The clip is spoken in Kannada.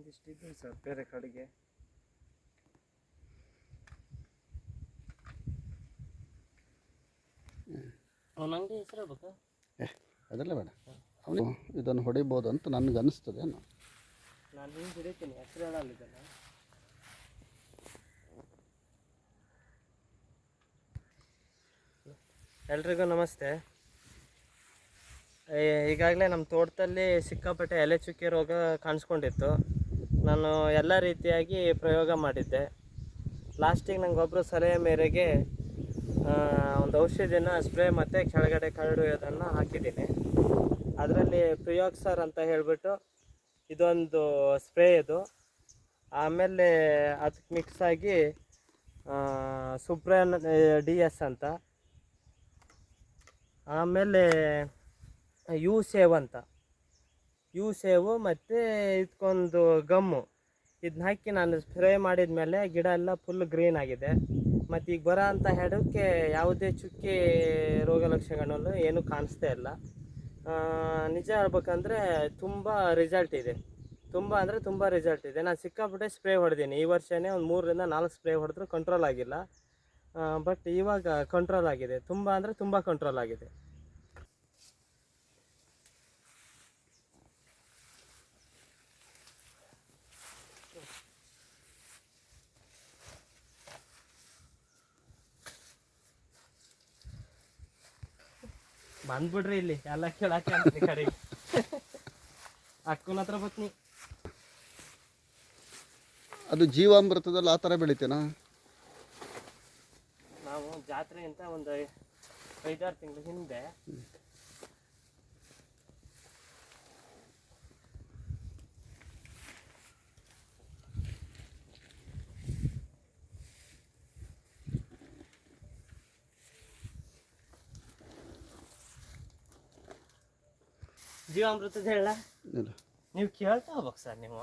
ಒಂದಿಷ್ಟು ಸರ್ ಬೇರೆ ಕಡೆಗೆ. ಅವನ ಅಂಗಡಿ ಹೆಸರು ಹೇಳ್ಬೇಕಾ? ಅದೆಲ್ಲ ಬೇಡ. ಅವನು ಇದನ್ನು ಹೊಡಿಬೋದು ಅಂತ ನನಗೆ ಅನಿಸ್ತದೆ ನಾನು ಹಿಂಗೆ ಹಿಡಿತೀನಿ ಹೆಸರು ಹೇಳಲ್ಲ ಇದನ್ನು ಎಲ್ರಿಗೂ ನಮಸ್ತೆ. ಈಗಾಗಲೇ ನಮ್ಮ ತೋಟದಲ್ಲಿ ಸಿಕ್ಕಾಪಟ್ಟೆ ಎಲೆ ಚುಕ್ಕಿ ರೋಗ ಕಾಣಿಸ್ಕೊಂಡಿತ್ತು. ನಾನು ಎಲ್ಲ ರೀತಿಯಾಗಿ ಪ್ರಯೋಗ ಮಾಡಿದ್ದೆ. ಲಾಸ್ಟಿಗೆ ನಂಗೆ ಒಬ್ಬರು ಸಲಹೆ ಮೇರೆಗೆ ಒಂದು ಔಷಧಿನ ಸ್ಪ್ರೇ ಮತ್ತು ಕೆಳಗಡೆ ಕರಡು ಇದನ್ನು ಹಾಕಿದ್ದೀನಿ. ಅದರಲ್ಲಿ ಪ್ರಿಯಾಕ್ಸರ್ ಅಂತ ಹೇಳಿಬಿಟ್ಟು ಇದೊಂದು ಸ್ಪ್ರೇ ಇದು. ಆಮೇಲೆ ಅದಕ್ಕೆ ಮಿಕ್ಸ್ ಆಗಿ ಸುಪ್ರನ್ ಡಿ ಎಸ್ ಅಂತ. ಆಮೇಲೆ ಯು ಸೇವ್ ಅಂತ. ಯು ಸೇವು ಮತ್ತು ಇದಕ್ಕೊಂದು ಗಮ್ಮು. ಇದನ್ನ ಹಾಕಿ ನಾನು ಸ್ಪ್ರೇ ಮಾಡಿದ ಮೇಲೆ ಗಿಡ ಎಲ್ಲ ಫುಲ್ ಗ್ರೀನ್ ಆಗಿದೆ. ಮತ್ತು ಈಗ ಬರೋ ಅಂಥ ಹೆಡಕ್ಕೆ ಯಾವುದೇ ಚುಕ್ಕಿ ರೋಗ ಲಕ್ಷಣಗಳು ಏನೂ ಕಾಣಿಸ್ತಾ ಇಲ್ಲ. ನಿಜ ಹೇಳ್ಬೇಕಂದ್ರೆ ತುಂಬ ರಿಸಲ್ಟ್ ಇದೆ. ತುಂಬ ಅಂದರೆ ತುಂಬ ರಿಸಲ್ಟ್ ಇದೆ. ನಾನು ಸಿಕ್ಕಾಪಟ್ಟೆ ಸ್ಪ್ರೇ ಹೊಡೆದೀನಿ. ಈ ವರ್ಷವೇ ಒಂದು ಮೂರರಿಂದ ನಾಲ್ಕು ಸ್ಪ್ರೇ ಹೊಡೆದ್ರು ಕಂಟ್ರೋಲ್ ಆಗಿಲ್ಲ. ಬಟ್ ಇವಾಗ ಕಂಟ್ರೋಲ್ ಆಗಿದೆ. ತುಂಬ ಅಂದರೆ ತುಂಬ ಕಂಟ್ರೋಲ್ ಆಗಿದೆ. ಬಂದ್ಬಿಡ್ರಿ ಇಲ್ಲಿ. ಎಲ್ಲ ಕೇಳಕ್ಕೆ ಅಂತ ಈ ಕಡೆಗೆ. ಅಕ್ಕನ ಹತ್ರ ಬತ್ನಿ ಅದು ಜೀವಾಮೃತದಲ್ಲಿ ಆ ಥರ ಬೆಳಿತೇನಾ? ನಾವು ಅಂತ ಒಂದು ಐದಾರು ತಿಂಗಳ ಹಿಂದೆ ಜೀವಾಮೃತದ ಹೇಳ ನೀವು ಕೇಳ್ತಾ ಹೋಗ್ಬೇಕು ಸರ್ ನೀವು.